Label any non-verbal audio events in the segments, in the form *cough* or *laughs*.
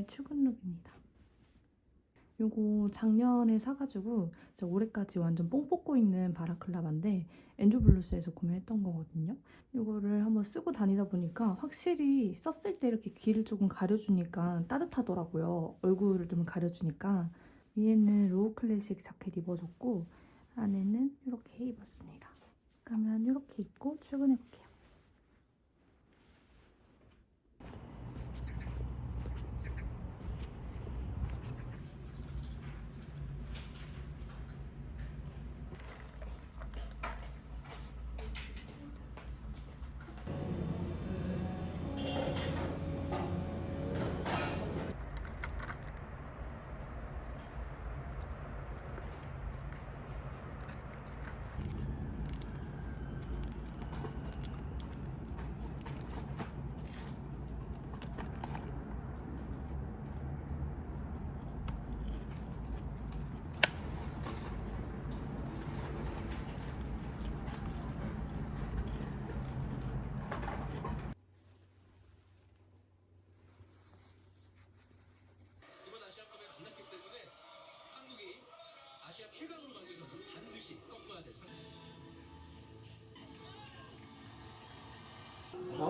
오늘의 출근 룩입니다. 요거 작년에 사가지고 올해까지 완전 뽕 뽑고 있는 바라클라바인데 엔조블루스에서 구매했던 거거든요. 요거를 한번 쓰고 다니다 보니까 확실히 썼을 때 이렇게 귀를 조금 가려주니까 따뜻하더라고요. 얼굴을 좀 가려주니까 위에는 로우 클래식 자켓 입어줬고 안에는 이렇게 입었습니다. 그러면 이렇게 입고 출근해볼게요.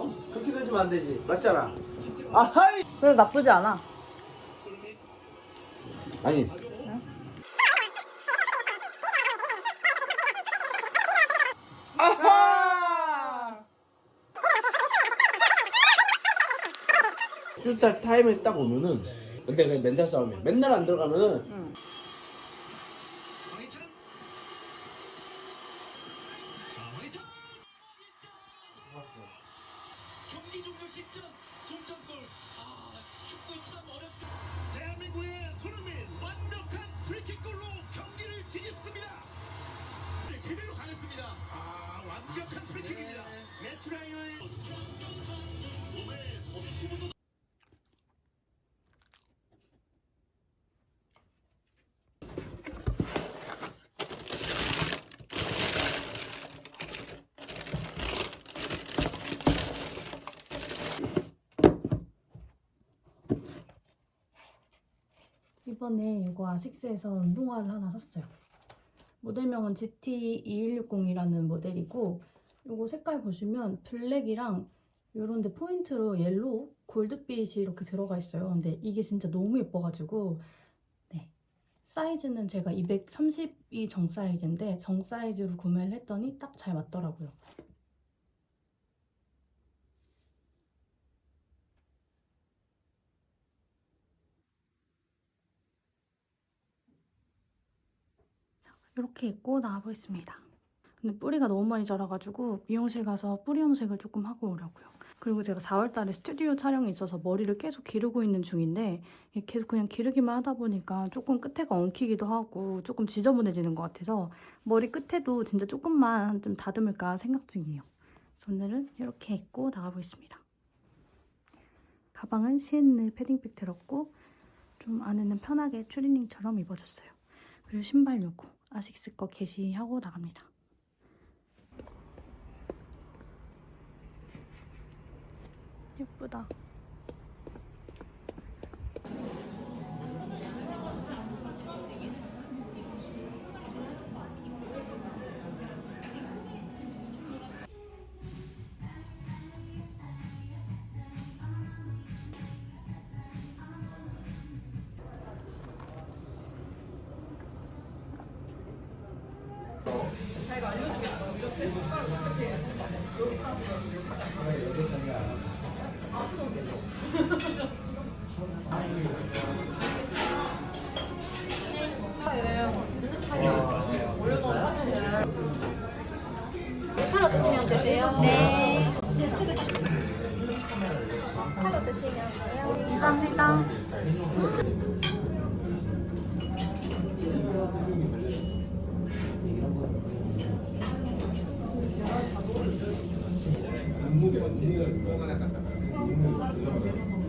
어? 그렇게 되면 안 되지. 맞잖아. 아하이! 그래 나쁘지 않아. 아니. 아하! 슈타 타임에 딱 오면은 근데 그 멘탈 싸움이야. 맨날 안 들어가면은 이번에 이거 아식스에서 운동화를 하나 샀어요. 모델명은 GT2160이라는 모델이고 이거 색깔 보시면 블랙이랑 이런 데 포인트로 옐로우, 골드빛이 이렇게 들어가 있어요. 근데 이게 진짜 너무 예뻐가지고 네. 사이즈는 제가 230이 정 사이즈인데 정 사이즈로 구매를 했더니 딱 잘 맞더라고요. 이렇게 입고 나와보겠습니다. 근데 뿌리가 너무 많이 자라가지고 미용실 가서 뿌리 염색을 조금 하고 오려고요. 그리고 제가 4월달에 스튜디오 촬영이 있어서 머리를 계속 기르고 있는 중인데 계속 그냥 기르기만 하다 보니까 조금 끝에가 엉키기도 하고 조금 지저분해지는 것 같아서 머리 끝에도 진짜 조금만 좀 다듬을까 생각 중이에요. 오늘은 이렇게 입고 나가보겠습니다. 가방은 시엔느 패딩백 들었고 좀 안에는 편하게 추리닝처럼 입어줬어요. 그리고 신발 요거 아식스 거 게시하고 나갑니다. 예쁘다. 타로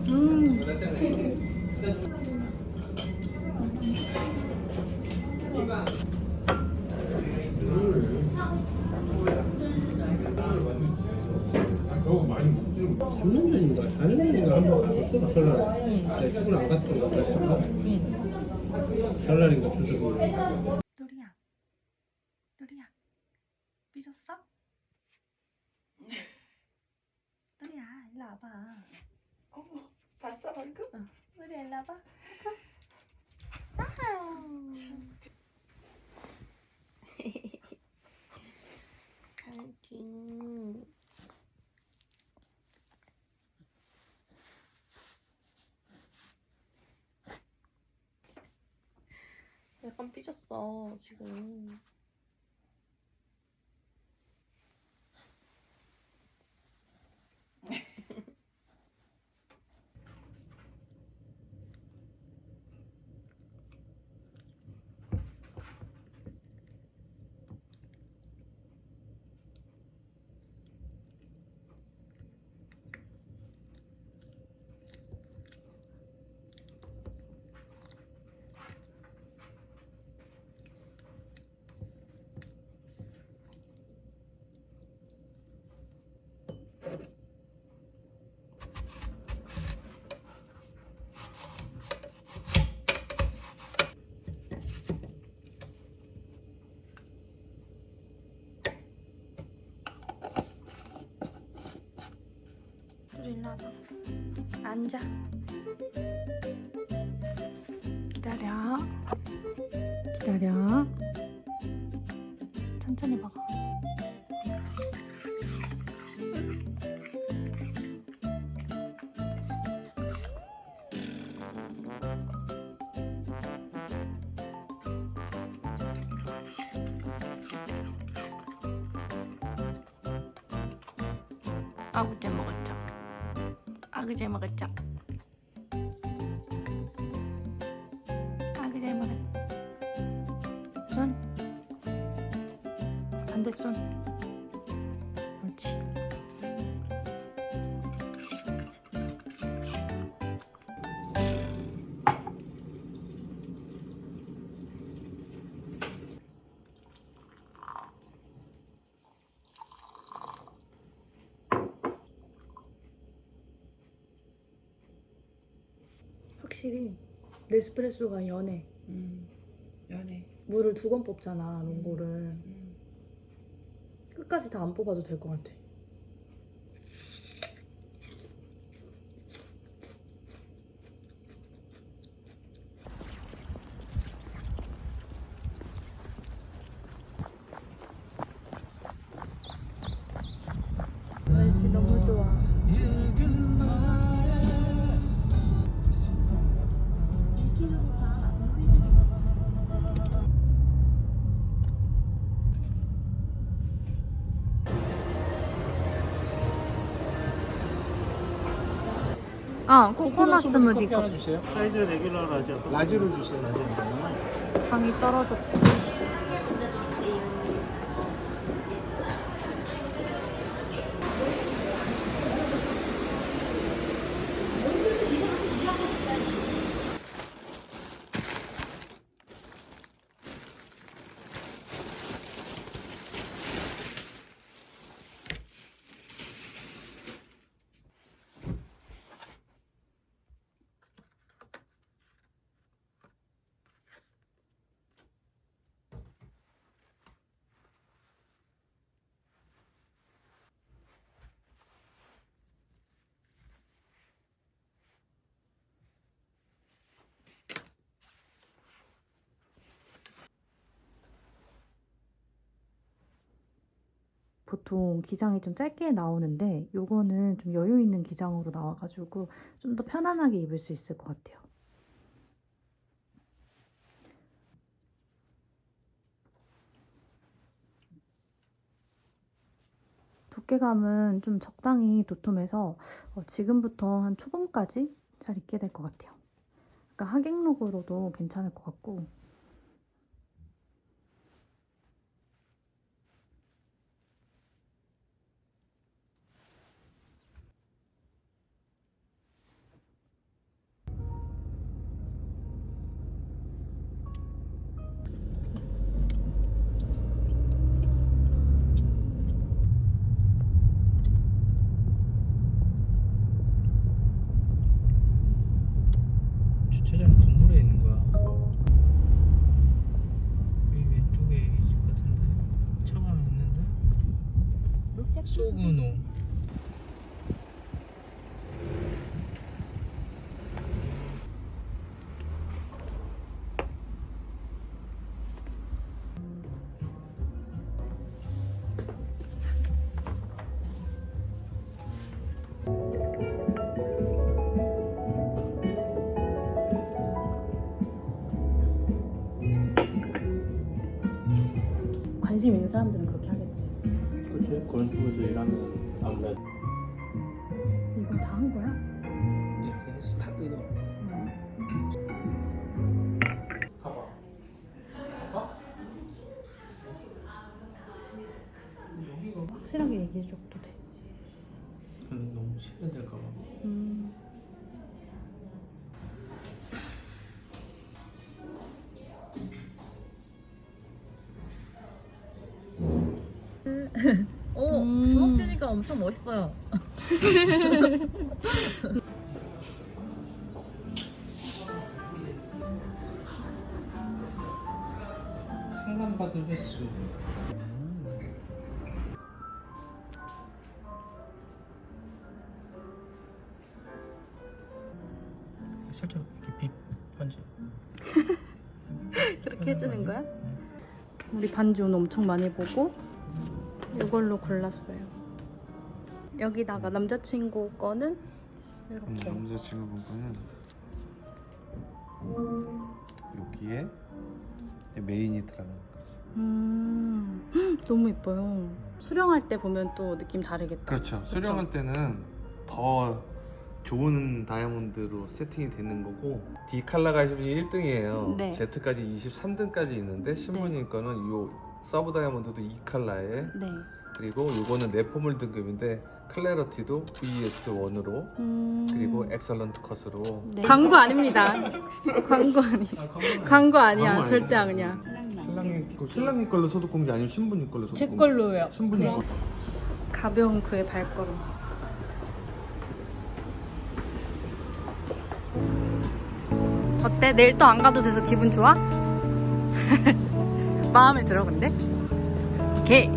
음. 삼년 전인가 4년 전인가 한번 가서 갔었어? 설날. 내 시골 안 갔던 거 그랬었나? 설날인가 추석인가? 또리야, 또리야, 삐졌어? 또리야, 일로 와봐. 어머, 봤어 방금? 또리야, 일로 와봐. 강진. *laughs* 약간 삐졌어 지금. 우리 일로 와봐. 앉아. 기다려. 기다려. 천천히 먹어. 아구제 먹었죠? 아구제 먹었죠? 아구제 먹었죠? 손 반대 손 확실히 네스프레소가 연해 음, 연애. 물을 두 번 뽑잖아 롱고를 음. 끝까지 다 안 뽑아도 될 것 같아. 어, 코코넛 스무디 커피 하나 주세요. 사이즈 레귤러 라지 라지로 주세요. 라지. 당이 떨어졌어. 보통 기장이 좀 짧게 나오는데 요거는 좀 여유 있는 기장으로 나와가지고 좀 더 편안하게 입을 수 있을 것 같아요. 두께감은 좀 적당히 도톰해서 어, 지금부터 한 초봄까지 잘 입게 될 것 같아요. 그러니까 하객룩으로도 괜찮을 것 같고 주차장 건물에 있는 거야. 여기 왼쪽에 이집 같은데 차가 있는데. 소그노. 관심 있는 사람들은 그렇게 하겠지. 그치? 그런 쪽에서 일하면 아무래도 이건 다한 거야? 이렇게 해서 다 뜯어. 확실하게 얘기해줘도 돼. 근데 너무 실례될까 봐. 음. 멋있어요. *laughs* 상담받은 횟수. 살짝 이렇게 빛 반지. *laughs* 그렇게 해주는 거야? 우리 반지 오늘 엄청 많이 보고 이걸로 골랐어요. 여기다가 남자친구 거는 이렇게. 남자친구 거는 여기에 메인이 들어가는 거지. 음, 헉, 너무 예뻐요. 수령할 때 보면 또 느낌 다르겠다. 그렇죠. 수령할 때는 더 좋은 다이아몬드로 세팅이 되는 거고 D 칼라가 1등이에요. 네. Z까지 23등까지 있는데 신부님 거는 요 서브 다이아몬드도 2칼라에 네. 그리고 요거는 네포물 등급인데 클래러티도 VS1으로 음. 그리고 엑설런트 컷으로 네. 광고 아닙니다. 광고 아니. 광고 아니야. 광고 절대. 아니야. 신랑님 거 신랑님 걸로 소득 공지 아니면 신부님 걸로 소득 제 공지? 걸로요. 신부님 네. 거. 가벼운 그의 발걸음. 어때? 내일 또 안 가도 돼서 기분 좋아? *laughs* 마음에 들어 근데? 오케이.